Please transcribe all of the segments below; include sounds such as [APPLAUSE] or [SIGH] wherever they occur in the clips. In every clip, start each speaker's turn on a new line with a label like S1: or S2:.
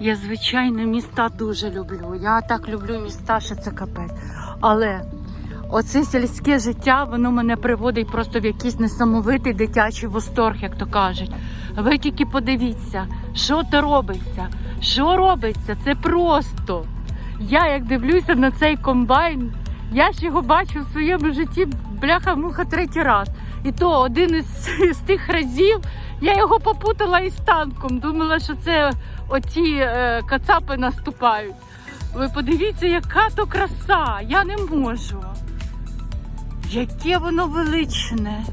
S1: Я, звичайно, міста дуже люблю. Я так люблю міста, що це капець. Але оце сільське життя, воно мене приводить просто в якийсь несамовитий дитячий восторг, як то кажуть. Ви тільки подивіться, що то робиться. Що робиться? Це просто. Я як дивлюся на цей комбайн, я ж його бачу в своєму житті бляха-муха третій раз. І то один із, [LAUGHS] з тих разів я його попутала із танком. Думала, що це оті е, кацапи наступають. Ви подивіться, яка то краса! Я не можу. Яке воно величне.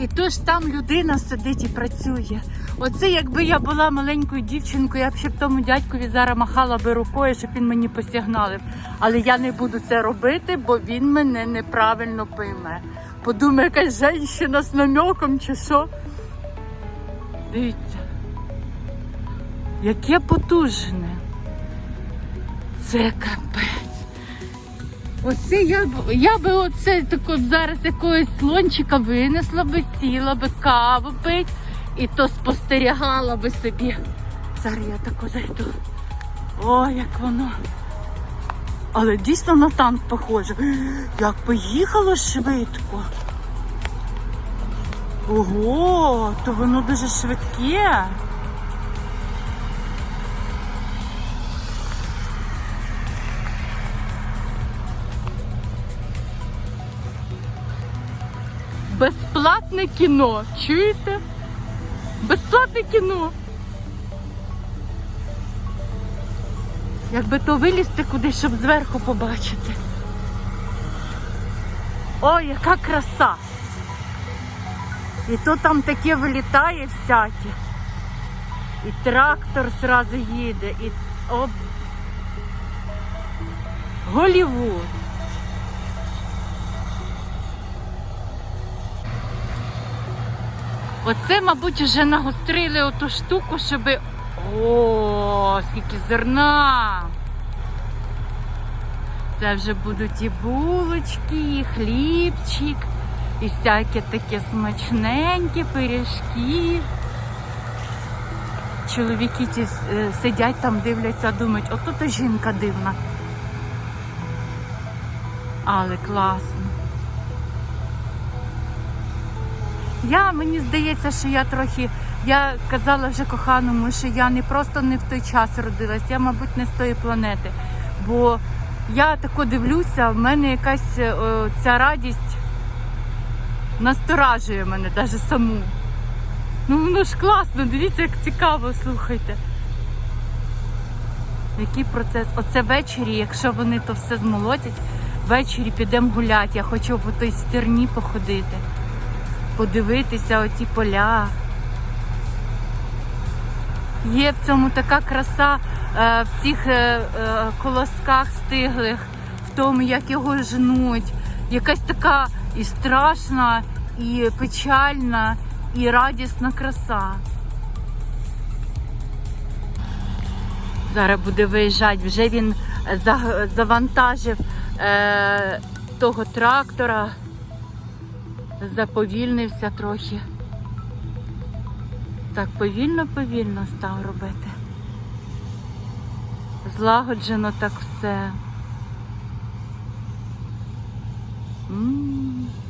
S1: І то ж там людина сидить і працює. Оце якби я була маленькою дівчинкою, я б ще б тому дядькові зараз махала би рукою, щоб він мені посягналив. Але я не буду це робити, бо він мене неправильно пойме. Подумає, якась жінка з намеком чи що. Дивіться, яке потужне. Це капець. Оце я б я би оце так зараз якогось слончика винесла би, сіла би каву пить і то спостерігала би собі. Зараз я тако зайду. О, як воно. Але дійсно на танк похоже. Як поїхало швидко. Ого, то воно дуже швидке. Безплатне кіно. Чуєте? Безплатне кіно. Якби то вилізти кудись, щоб зверху побачити. Ой, яка краса! І то там таке вилітає всяке. І трактор зразу їде, і оп. Голівуд. Оце, мабуть, вже нагострили оту штуку, щоб. О, скільки зерна. Це вже будуть і булочки, і хлібчик, і всяке таке смачненьке, пиріжки. Чоловіки ті е, сидять там, дивляться, думають, ото то жінка дивна. Але класно. Я мені здається, що я трохи. Я казала вже коханому, що я не просто не в той час родилась, я, мабуть, не з тої планети. Бо я тако дивлюся, в мене якась е, о, ця радість насторажує мене навіть саму. Ну воно ж класно, дивіться, як цікаво, слухайте. Який процес? Оце ввечері, якщо вони то все змолотять, ввечері підемо гуляти. Я хочу по той стерні походити подивитися оті поля. Є в цьому така краса е, в цих е, е, колосках стиглих, в тому, як його жнуть. Якась така і страшна, і печальна, і радісна краса. Зараз буде виїжджати, вже він завантажив е, того трактора заповільнився трохи. Так повільно-повільно став робити. Злагоджено так все. 嗯。